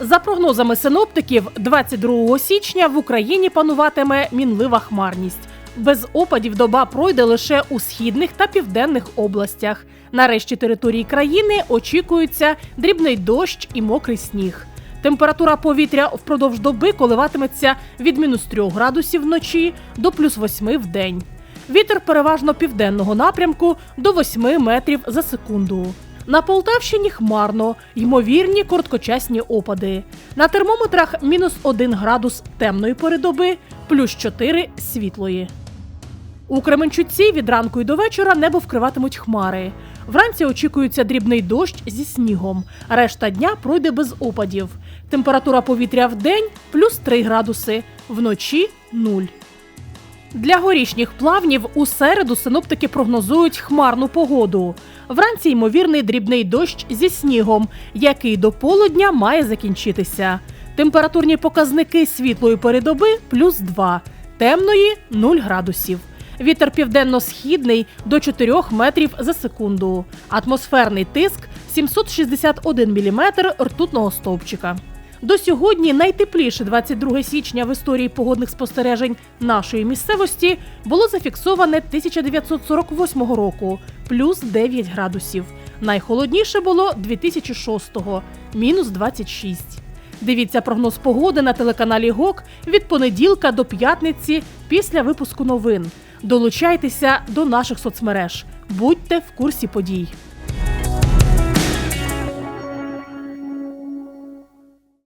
За прогнозами синоптиків, 22 січня в Україні пануватиме мінлива хмарність. Без опадів доба пройде лише у східних та південних областях. На решті території країни очікується дрібний дощ і мокрий сніг. Температура повітря впродовж доби коливатиметься від мінус 3 градусів вночі до плюс 8 в день. Вітер переважно південного напрямку до 8 метрів за секунду. На Полтавщині хмарно, ймовірні короткочасні опади. На термометрах мінус 1 градус темної пори доби, плюс 4 світлої. У Кременчуці від ранку і до вечора небо вкриватимуть хмари. Вранці очікується дрібний дощ зі снігом. Решта дня пройде без опадів. Температура повітря в день плюс 3 градуси, вночі 0. Для горішніх плавнів у середу синоптики прогнозують хмарну погоду. Вранці ймовірний дрібний дощ зі снігом, який до полудня має закінчитися. Температурні показники світлої передоби плюс 2, темної 0 градусів. Вітер південно-східний до 4 метрів за секунду. Атмосферний тиск 761 міліметр ртутного стовпчика. До сьогодні найтепліше 22 січня в історії погодних спостережень нашої місцевості було зафіксоване 1948 року, плюс 9 градусів. Найхолодніше було 2006-го, мінус 26. Дивіться прогноз погоди на телеканалі ГОК від понеділка до п'ятниці після випуску новин. Долучайтеся до наших соцмереж. Будьте в курсі подій.